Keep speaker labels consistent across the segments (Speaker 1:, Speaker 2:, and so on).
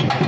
Speaker 1: Thank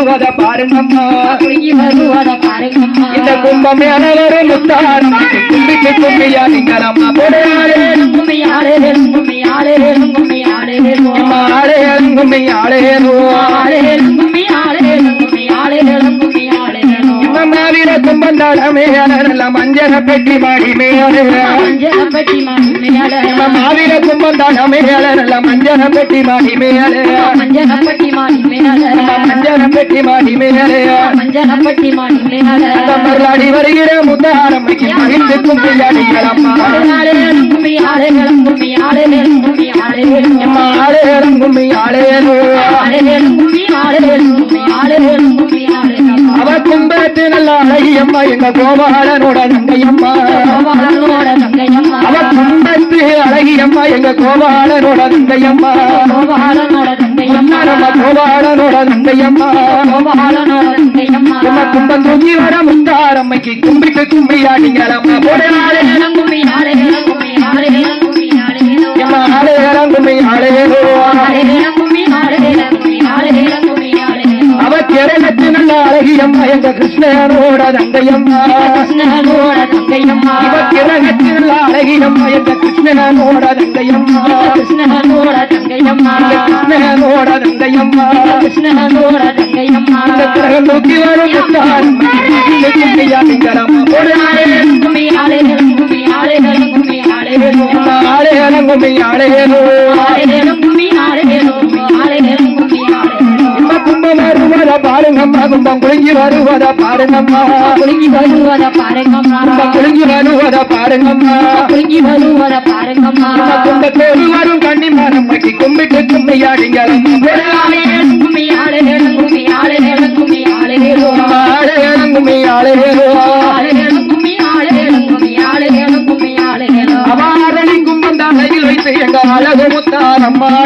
Speaker 1: துன்பங்களுங்க கூடங்களுங்க அம்மா குலுங்கி வருவத பாருங்கம்மா
Speaker 2: குலுங்கி வருவத பாருங்கம்மா
Speaker 1: இந்த கும்பமே அனைவரும் முத்தாரம் கும்பிட்டு கும்பியா நீங்களம்மா போடையாளே
Speaker 2: கும்மியாளே கும்மியாளே கும்மியாளே
Speaker 1: அம்மா ஆளே கும்மி ஆளேனோ
Speaker 2: ஆளே கும்மியாளே கும்மியாளே கும்மியாளே
Speaker 1: மாவீர கும்பந்தாடமே அலரல மஞ்சள பெட்டி மாடி மேலே மாவீர கும்பந்தாடமே அலரல மஞ்சள பெட்டி மாடி மேலே
Speaker 2: மஞ்சளப்பட்டி மாமியாளே
Speaker 1: மஞ்சள பெட்டி மாடி மேலே
Speaker 2: மஞ்சளப்பட்டி மாமியாளே
Speaker 1: மருளாடி வருகிற முத்தாரம்மைக்கு மகிழ்ந்து கும்பியாடிகளம்மா
Speaker 2: ஆளே கும்மியாளே கும்மியாளே கும்மியாளே
Speaker 1: அம்மா ஆளே கும்மி ஆளேனோ
Speaker 2: ஆளே கும்மியாளே கும்மியாளே கும்மியாளே
Speaker 1: அவ கும்பத்து நல்ல அழகியம்மா எங்க கோபாலனோட நங்கையம்மா அவ கும்பத்து அழகியம்மா எங்க கோபாலனோட நங்கையம்மா நம்ம கோபாலனோட நங்கையம்மா நம்ம கும்பம் தூங்கி வர முத்தாரம்மைக்கு கும்பிட்டு கும்பியாடிங்களம்மா போடையாளே எங்க கிருஷ்ணனோட நங்கையம்மா இவ கிரகத்து நல்ல அழகியம்மா எங்க கிருஷ்ணனோட நங்கையம்மா இந்த கிருஷ்ணனோட நங்கையம்மா இந்த கிரகம் நோக்கி வரும் முத்தாரம்மைக்கு கும்பியாடிங்களம்மா போடையாளே எம்மா ஆளே கும்மி ஆளேனோ இம்ம வருவத பாருங்கம்மா கும்பம் குலுங்கி வருவத பாருங்கம்மா.
Speaker 2: குலுங்கி வருவத பாருங்கம்மா.
Speaker 1: கும்பம் குலுங்கி வருவத பாருங்கம்மா.
Speaker 2: குலுங்கி வருவத பாருங்கம்மா.
Speaker 1: கும்பத்தோடு வரும் கன்னிமாரம்மைக்கு கும்பிட்டு கும்பியாடிங்களம்மா போடையாளே
Speaker 2: கும்மியாளே கும்மியாளே கும்மியாளே
Speaker 1: அம்மா ஆளே கும்மி ஆளேனோ அவாரணி கும்பம் தலையில் வைத்து எங்க அழகு முத்தாரம்மாளுவோம்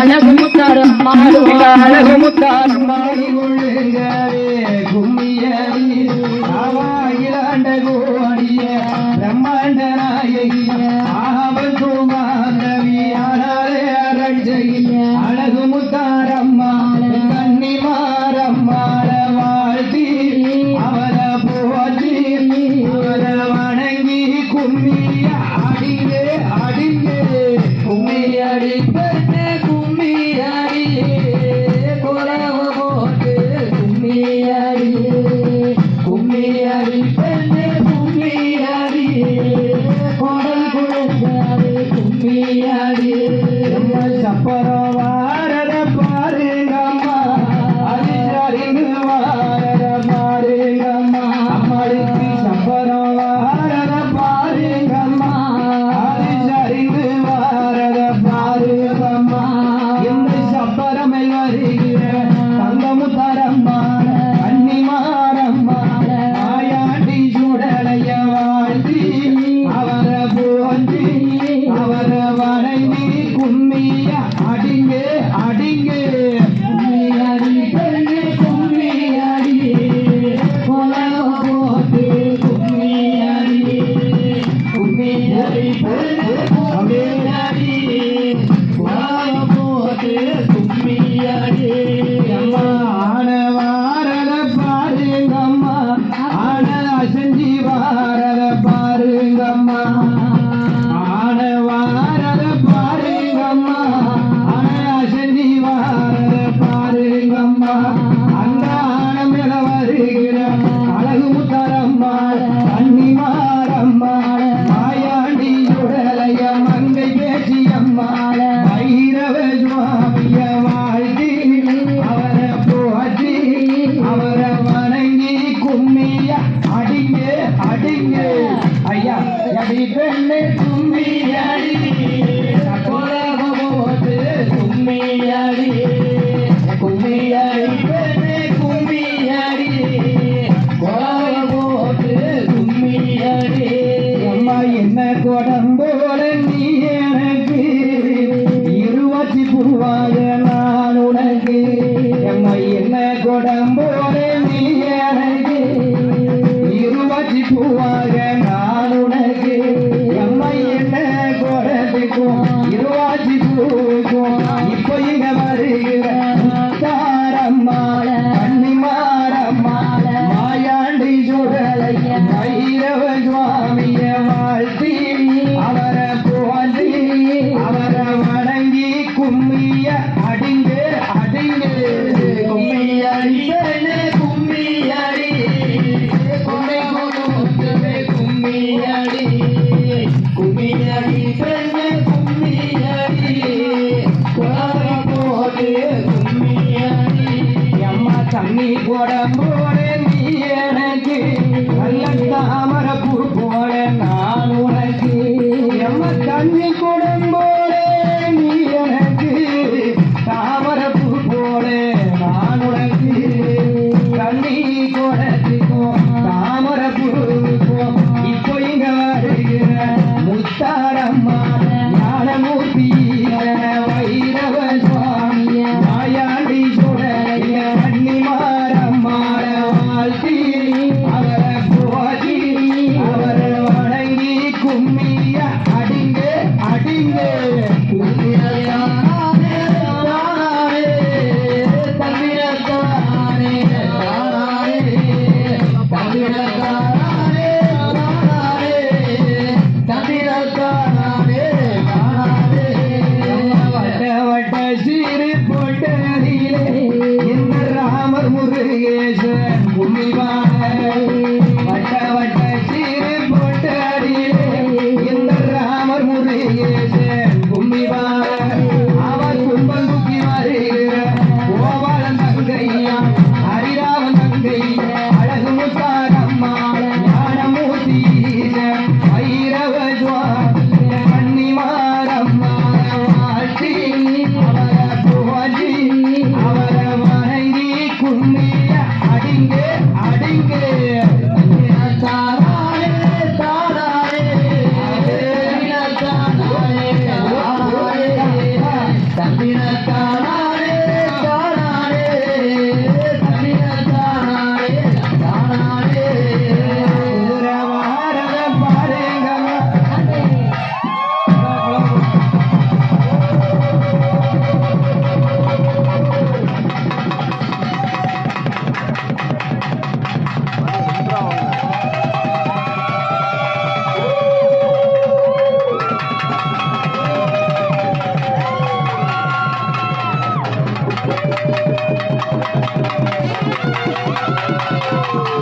Speaker 1: அழகு முத்தாரம்மாளுவோம் எங்க அழகு
Speaker 3: அழகு ಭೂಮಿ